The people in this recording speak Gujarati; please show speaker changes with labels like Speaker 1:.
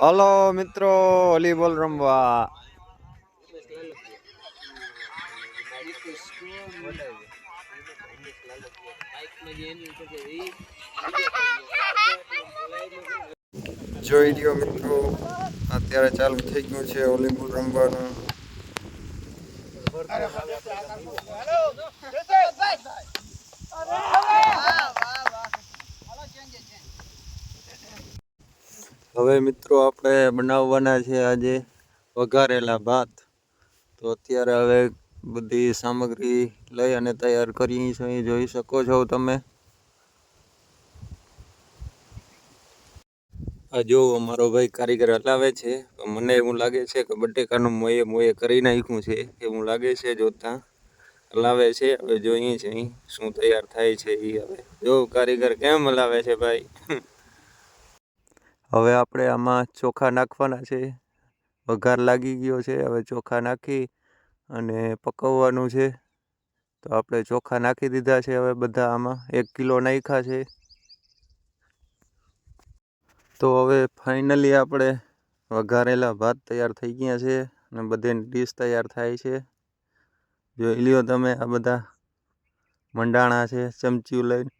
Speaker 1: હલો મિત્રો વોલીબોલ રમવા. જોઈ લ્યો મિત્રો અત્યારે ચાલુ થઈ ગયું છે વોલીબોલ રમવાનું. હવે મિત્રો આપણે બનાવવાના છે આજે વઘારેલા ભાત. તો અત્યારે હવે બધી સામગ્રી લઈ અને તૈયાર કરી છે અહીં જોઈ શકો છો તમે. આ જો અમારો ભાઈ કારીગર હલાવે છે. મને એવું લાગે છે કે બટેકાનું મોએ મોએ કરી નાખ્યું છે. એવું લાગે છે જોતા હલાવે છે. હવે જોઈએ છે શું તૈયાર થાય છે એ હવે. જો કારીગર કેમ હલાવે છે ભાઈ? હવે આપણે આમાં ચોખા નાખવાના છે. વઘાર લાગી ગયો છે, હવે ચોખા નાખી અને પકવવાનું છે. તો આપણે ચોખા નાખી દીધા છે હવે બધા આમાં. એક કિલો નાખ્યા છે. તો હવે ફાઇનલી આપણે વઘારેલા ભાત તૈયાર થઈ ગયા છે અને બધી ડીશ તૈયાર થાય છે. જોઈ લ્યો તમે આ બધા મંડાણા છે ચમચીયું લઈને.